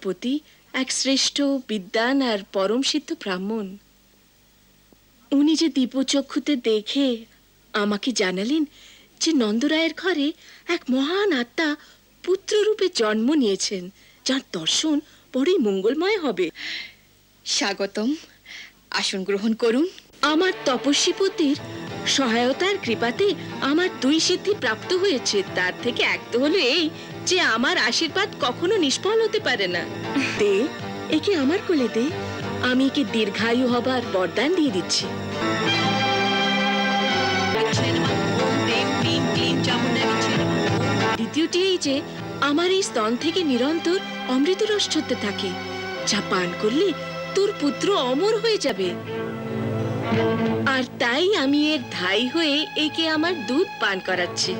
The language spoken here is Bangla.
প্রজাপতি এক শ্রেষ্ঠ বিদ্বান আর পরম সিদ্ধ ব্রাহ্মণ। উনি যে দিব্যচক্ষুতে দেখে আমাকে জানালেন যে নন্দরায়ের ঘরে এক মহান আত্মা পুত্ররূপে জন্ম নিয়েছেন যার দর্শন বড়ই মঙ্গলময় হবে। স্বাগতম। আসন গ্রহণ করুন। আমার তপস্বী পুত্রের সহায়তার কৃপাতে আমার দুই সিদ্ধি প্রাপ্ত হয়েছে। তার থেকে এক তো হলো এই যে আমার আশীর্বাদ কখনো নিষ্ফল হতে পারে না। দে একে আমার কোলে দে। আমি একে দীর্ঘায়ু হবার বরদান দিয়ে দিচ্ছি। দ্বিতীয়টি এই যে আমার এই স্তন থেকে নিরন্তর অমৃত রস ঝরতে থাকে যা পান করলে তোর পুত্র অমর হয়ে যাবে। আর তাই আমি এর ধাই হয়ে একে আমার দুধ পান করাচ্ছি।